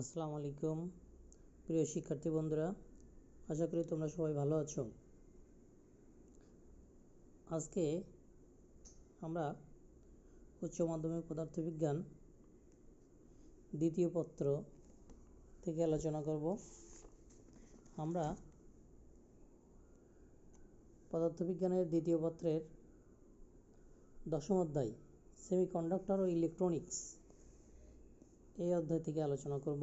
আসসালামু আলাইকুম। প্রিয় শিক্ষার্থী বন্ধুরা, আশা করি তোমরা সবাই ভালো আছো। আজকে আমরা উচ্চ মাধ্যমিক পদার্থবিজ্ঞান দ্বিতীয় পত্র থেকে আলোচনা করব। আমরা পদার্থবিজ্ঞানের দ্বিতীয় পত্রের দশম অধ্যায় সেমিকন্ডাক্টর ও ইলেকট্রনিক্স এই অধ্যায় থেকে আলোচনা করব।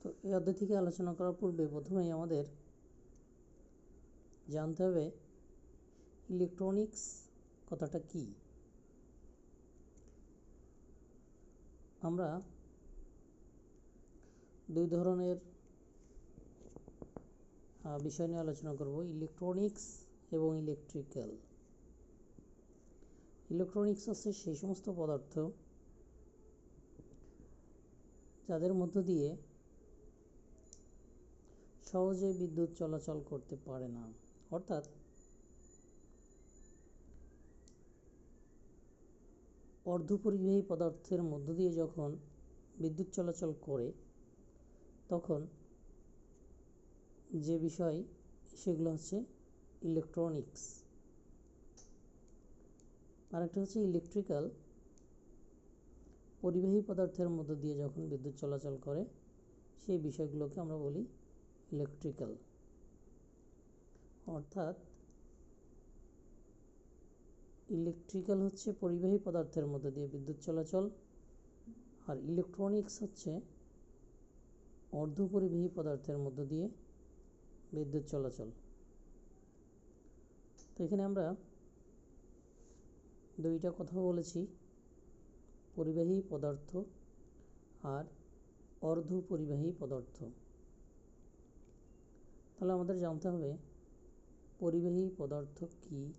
তো এই অধ্যায় থেকে আলোচনা করার পূর্বে প্রথমেই আমাদের জানতে হবে, ইলেকট্রনিক্স কথাটা কি? আমরা দুই ধরনের বিষয় নিয়ে আলোচনা করব, ইলেকট্রনিক্স এবং ইলেকট্রিক্যাল। ইলেকট্রনিক্স হচ্ছে সেই সমস্ত পদার্থ যাদের মধ্য দিয়ে সহজে বিদ্যুৎ চলাচল করতে পারে না। অর্থাৎ অর্ধপরিবাহী পদার্থের মধ্য দিয়ে যখন বিদ্যুৎ চলাচল করে, তখন যে বিষয় সেগুলো হচ্ছে ইলেকট্রনিক্স আরেকটা হচ্ছে ইলেকট্রিক্যাল পরিবাহী পদার্থের মধ্য দিয়ে যখন বিদ্যুৎ চলাচল করে, সেই বিষয়গুলোকে আমরা বলি ইলেকট্রিক্যাল অর্থাৎ ইলেকট্রিক্যাল হচ্ছে পরিবাহী পদার্থের মধ্য দিয়ে বিদ্যুৎ চলাচল, আর ইলেকট্রনিক্স হচ্ছে অর্ধপরিবাহী পদার্থের মধ্য দিয়ে বিদ্যুৎ চলাচল। তো এখানে আমরা দুইটা কথা বলেছি। পরিবাহী পদার্থ আর অর্ধ পরিবাহী পদার্থ। তাহলে আমাদের জানতে হবে, পরিবাহী পদার্থ কি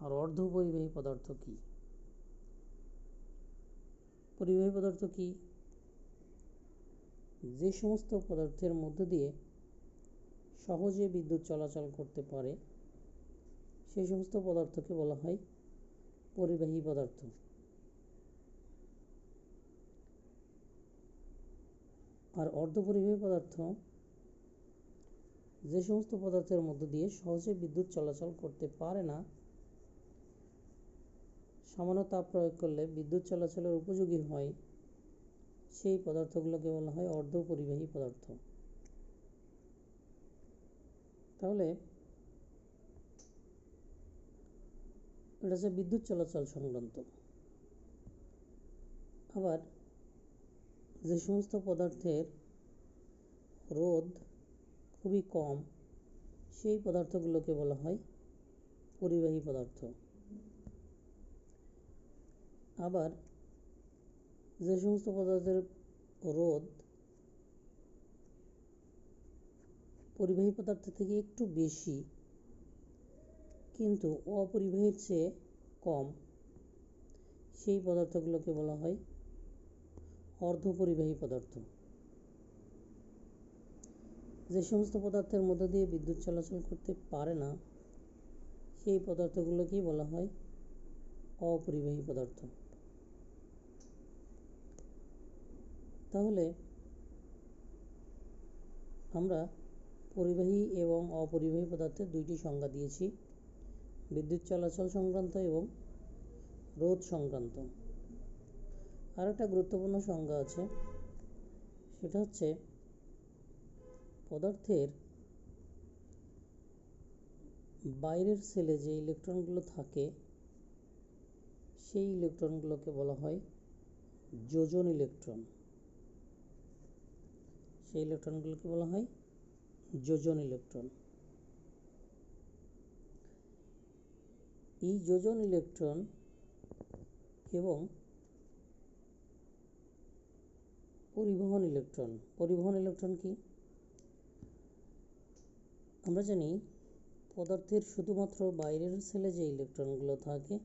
আর অর্ধ পরিবাহী পদার্থ কি? পরিবাহী পদার্থ কি? যে সমস্ত পদার্থের মধ্য দিয়ে সহজে বিদ্যুৎ চলাচল করতে পারে সেই সমস্ত পদার্থকে বলা হয় পরিবাহী পদার্থ। আর অর্ধপরিবাহী পদার্থ যে সমস্ত পদার্থের মধ্য দিয়ে সহজে বিদ্যুৎ চলাচল করতে পারে না, সামান্য তাপ প্রয়োগ করলে বিদ্যুৎ চলাচলের উপযোগী হয়, সেই পদার্থগুলোকে বলা হয় অর্ধপরিবাহী পদার্থ। তাহলে এটা হচ্ছে বিদ্যুৎ চলাচল সংক্রান্ত। আবার যে সমস্ত পদার্থের রোধ খুবই কম, সেই পদার্থগুলোকে বলা হয় পরিবাহী পদার্থ। আবার যে সমস্ত পদার্থের রোধ পরিবাহী পদার্থ থেকে একটু বেশি কিন্তু অপরিবাহীর চেয়ে কম। সেই পদার্থগুলোকে বলা হয় অর্ধপরিবাহী পদার্থ। যে সমস্ত পদার্থের মধ্য দিয়ে বিদ্যুৎ চলাচল করতে পারে না, সেই পদার্থগুলোকেই বলা হয় অপরিবাহী পদার্থ। তাহলে আমরা পরিবাহী এবং অপরিবাহী পদার্থের দুইটি সংজ্ঞা দিয়েছি। বিদ্যুৎ চলাচল সংক্রান্ত এবং রোধ সংক্রান্ত। আর একটা গুরুত্বপূর্ণ সংজ্ঞা আছে, সেটা হচ্ছে পদার্থের বাইরের সেলে যে ইলেকট্রনগুলো থাকে, সেই ইলেকট্রনগুলোকে বলা হয় যোজন ইলেকট্রন। সেই ইলেকট্রনগুলোকে বলা হয় যোজন ইলেকট্রন। এই যোজন ইলেকট্রন এবং পরিবহন ইলেকট্রন। পরিবহন ইলেকট্রন কি? আমরা জানি পদার্থের শুধুমাত্র বাইরের সেলে যে ইলেকট্রনগুলো থাকে,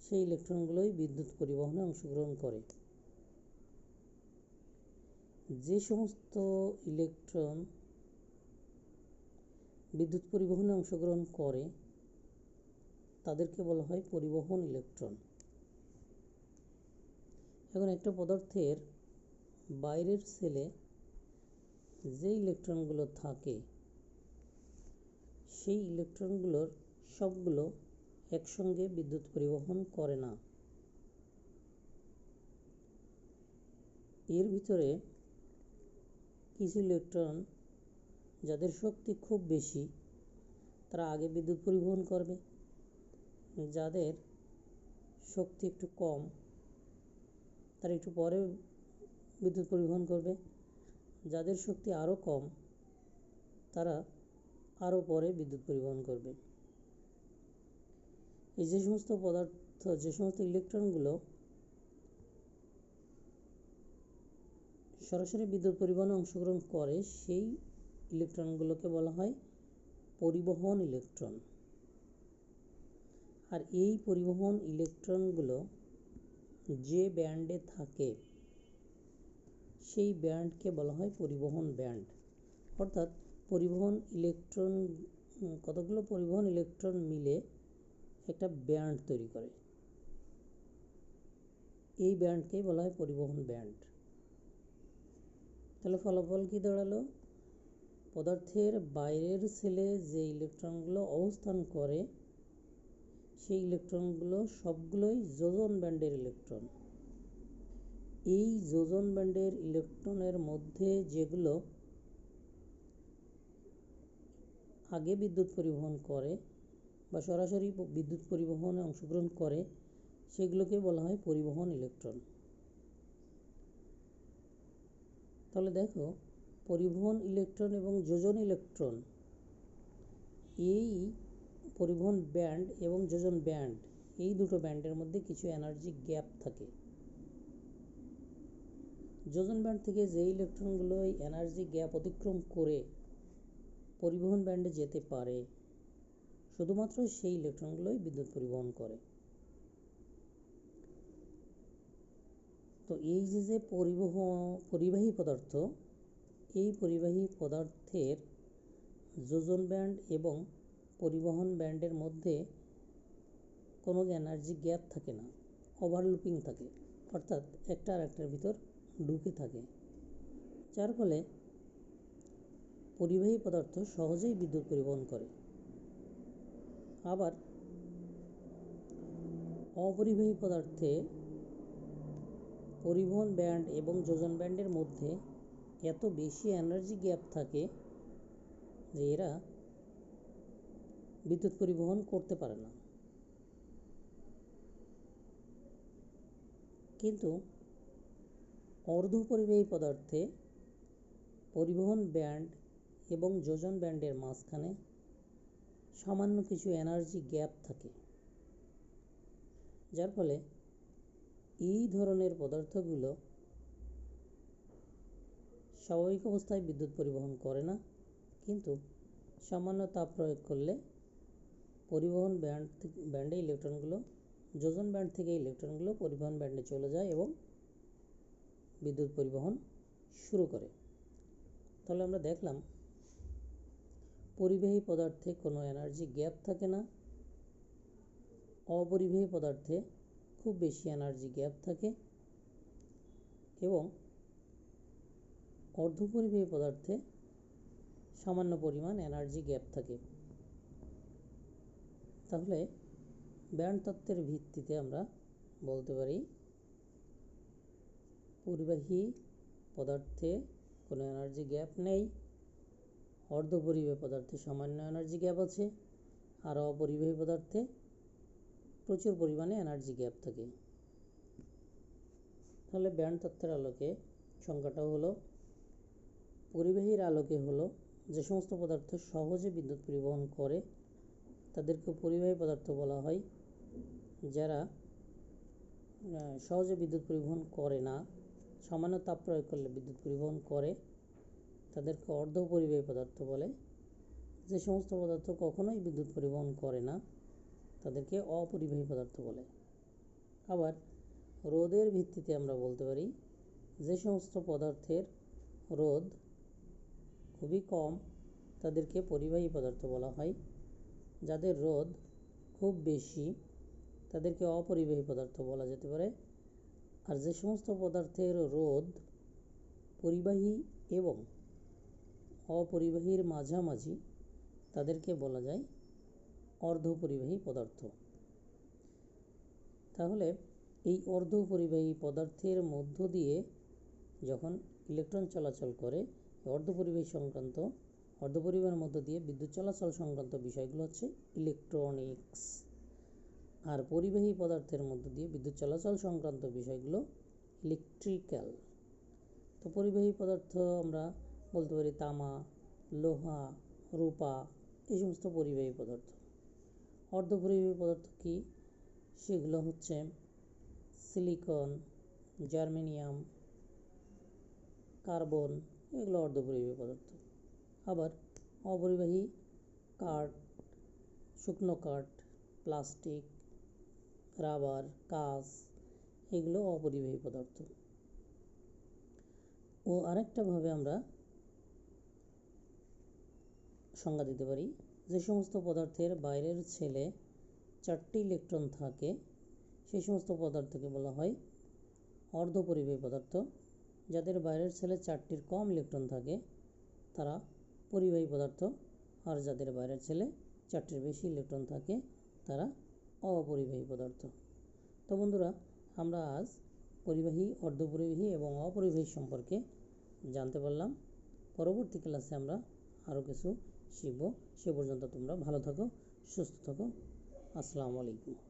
সেই ইলেকট্রনগুলোই বিদ্যুৎ পরিবহনে অংশগ্রহণ করে। যে সমস্ত ইলেকট্রন বিদ্যুৎ পরিবহনে অংশগ্রহণ করে তাদেরকে বলা হয় পরিবহন ইলেকট্রন। এখন একটা পদার্থের বাইরের সেলে যে ইলেকট্রনগুলো থাকে, সেই ইলেকট্রনগুলোর সবগুলো একসঙ্গে বিদ্যুৎ পরিবহন করে না। এর ভিতরে কিছু ইলেকট্রন যাদের শক্তি খুব বেশি, তারা আগে বিদ্যুৎ পরিবহন করবে। যাদের শক্তি একটু কম, তারা একটু পরে বিদ্যুৎ পরিবহন করবে। যাদের শক্তি আরও কম, তারা আরও পরে বিদ্যুৎ পরিবহন করবে। এই যে সমস্ত পদার্থ, যে সমস্ত ইলেকট্রনগুলো সরাসরি বিদ্যুৎ পরিবহনে অংশগ্রহণ করে, সেই ইলেকট্রনগুলোকে বলা হয় পরিবহন ইলেকট্রন আর এই পরিবহন ইলেকট্রনগুলো যে ব্যান্ডে থাকে, সেই ব্যান্ডকে বলা হয় পরিবহন ব্যান্ড। অর্থাৎ পরিবহন ইলেকট্রন, কতগুলো পরিবহন ইলেকট্রন মিলে একটা ব্যান্ড তৈরি করে। এই ব্যান্ডকেই বলা হয় পরিবহন ব্যান্ড। তাহলে ফলাফল কি দাঁড়াল? পদার্থের বাইরের সেলে যে ইলেকট্রনগুলো অবস্থান করে সেই ইলেকট্রনগুলো সবগুলোই যোজন ব্যান্ডের ইলেকট্রন। এই যোজন ব্যান্ডের ইলেকট্রনের মধ্যে যেগুলো আগে বিদ্যুৎ পরিবহন করে বা সরাসরি বিদ্যুৎ পরিবহনে অংশগ্রহণ করে, সেগুলোকে বলা হয় পরিবহন ইলেকট্রন। তাহলে দেখো, পরিবহন ইলেকট্রন এবং যোজন ইলেকট্রন, এই পরিবহন ব্যান্ড এবং যোজন ব্যান্ড, এই দুটো ব্যান্ডের মধ্যে কিছু এনার্জি গ্যাপ থাকে। যোজন ব্যান্ড থেকে যে ইলেকট্রনগুলো এই এনার্জি গ্যাপ অতিক্রম করে পরিবহন ব্যান্ডে যেতে পারে, শুধুমাত্র সেই ইলেকট্রনগুলোই বিদ্যুৎ পরিবহন করে। তো এই যে যে পরিবহন, পরিবাহী পদার্থ, এই পরিবাহী পদার্থের যোজন ব্যান্ড এবং পরিবহন ব্যান্ডের মধ্যে কোনো এনার্জি গ্যাপ থাকে না ওভারলুপিং থাকে, অর্থাৎ একটা আর একটার ভিতর ঢুকে থাকে। যার ফলে পরিবাহী পদার্থ সহজেই বিদ্যুৎ পরিবহন করে। আবার অপরিবাহী পদার্থে পরিবহন ব্যান্ড এবং যোজন ব্যান্ডের মধ্যে এত বেশি এনার্জি গ্যাপ থাকে যে এরা বিদ্যুৎ পরিবহন করতে পারে না। কিন্তু অর্ধ অর্ধপরিবাহী পদার্থে পরিবহন ব্যান্ড এবং যোজন ব্যান্ডের মাঝখানে সামান্য কিছু এনার্জি গ্যাপ থাকে। যার ফলে এই ধরনের পদার্থগুলো স্বাভাবিক অবস্থায় বিদ্যুৎ পরিবহন করে না, কিন্তু সামান্য তাপ প্রয়োগ করলে পরিবহন ব্যান্ড ব্যান্ডে ইলেকট্রনগুলো, যোজন ব্যান্ড থেকে ইলেকট্রনগুলো পরিবহন ব্যান্ডে চলে যায় এবং বিদ্যুৎ পরিবহন শুরু করে। তাহলে আমরা দেখলাম, পরিবাহী পদার্থে কোনো এনার্জি গ্যাপ থাকে না। অপরিবাহী পদার্থে খুব বেশি এনার্জি গ্যাপ থাকে এবং অর্ধপরিবাহী পদার্থে সামান্য পরিমাণ এনার্জি গ্যাপ থাকে। তাহলে ব্যান্ড তত্ত্বের ভিত্তিতে আমরা বলতে পারি পরিবাহী পদার্থে কোনো এনার্জি গ্যাপ নেই, অর্ধপরিবাহী পদার্থে সামান্য এনার্জি গ্যাপ আছে, আর অপরিবাহী পদার্থে প্রচুর পরিমাণে এনার্জি গ্যাপ থাকে। তাহলে ব্যান্ড তত্ত্বের আলোকে সংখ্যাটাও হলো, পরিবাহীর আলোকে হলো যে সমস্ত পদার্থ সহজে বিদ্যুৎ পরিবহন করে তাদেরকে পরিবাহী পদার্থ বলা হয়, যারা সহজে বিদ্যুৎ পরিবহন করে না, সামান্য তাপ প্রয়োগ করলে বিদ্যুৎ পরিবহন করে, তাদেরকে অর্ধ পরিবাহী পদার্থ বলে। যে সমস্ত পদার্থ কখনোই বিদ্যুৎ পরিবহন করে না, তাদেরকে অপরিবাহী পদার্থ বলে। আবার, রোদের ভিত্তিতে আমরা বলতে পারি, যে সমস্ত পদার্থের রোদ খুবই কম, তাদেরকে পরিবাহী পদার্থ বলা হয়। যাদের রোদ খুব বেশি, তাদেরকে অপরিবাহী পদার্থ বলা যেতে পারে। আর যে সমস্ত পদার্থের রোদ পরিবাহী এবং অপরিবাহীর মাঝামাঝি, তাদেরকে বলা যায় অর্ধপরিবাহী পদার্থ। তাহলে এই অর্ধপরিবাহী পদার্থের মধ্য দিয়ে যখন ইলেকট্রন চলাচল করে অর্ধপরিবাহী সংক্রান্ত অর্ধপরিবাহের মধ্য দিয়ে বিদ্যুৎ চলাচল সংক্রান্ত বিষয়গুলো হচ্ছে ইলেকট্রনিক্স আর পরিবাহী পদার্থের মধ্য দিয়ে বিদ্যুৎ চলাচল সংক্রান্ত বিষয়গুলো ইলেকট্রিক্যাল তো পরিবাহী পদার্থ আমরা বলতে পারি তামা, লোহা, রূপা, এই সমস্ত পরিবাহী পদার্থ। অর্ধপরিবাহী পদার্থ কি? সেগুলো হচ্ছে সিলিকন জার্মেনিয়াম কার্বন এগুলো অর্ধপরিবাহী পদার্থ। আবার অপরিবাহী কাঠ শুকনো কাঠ প্লাস্টিক, রাবার, কাঁচ, এগুলো অপরিবাহী পদার্থ। ও আরেকটাভাবে আমরা সংজ্ঞা দিতে পারি, যে সমস্ত পদার্থের বাইরের ছেলে চারটি ইলেকট্রন থাকে, সেই সমস্ত পদার্থকে বলা হয় অর্ধপরিবাহী পদার্থ। যাদের বাইরের ছেলে চারটির কম ইলেকট্রন থাকে, তারা পরিবাহী পদার্থ, আর যাদের বাইরের ছেলে চারটির বেশি ইলেকট্রন থাকে, তারা অপরিবাহী পদার্থ। তো বন্ধুরা, আমরা আজ পরিবাহী, অর্ধপরিবাহী এবং অপরিবাহী সম্পর্কে জানতে পারলাম। পরবর্তী ক্লাসে আমরা আরও কিছু শিখব। সে পর্যন্ত তোমরা ভালো থাকো, সুস্থ থাকো। আসসালামু আলাইকুম।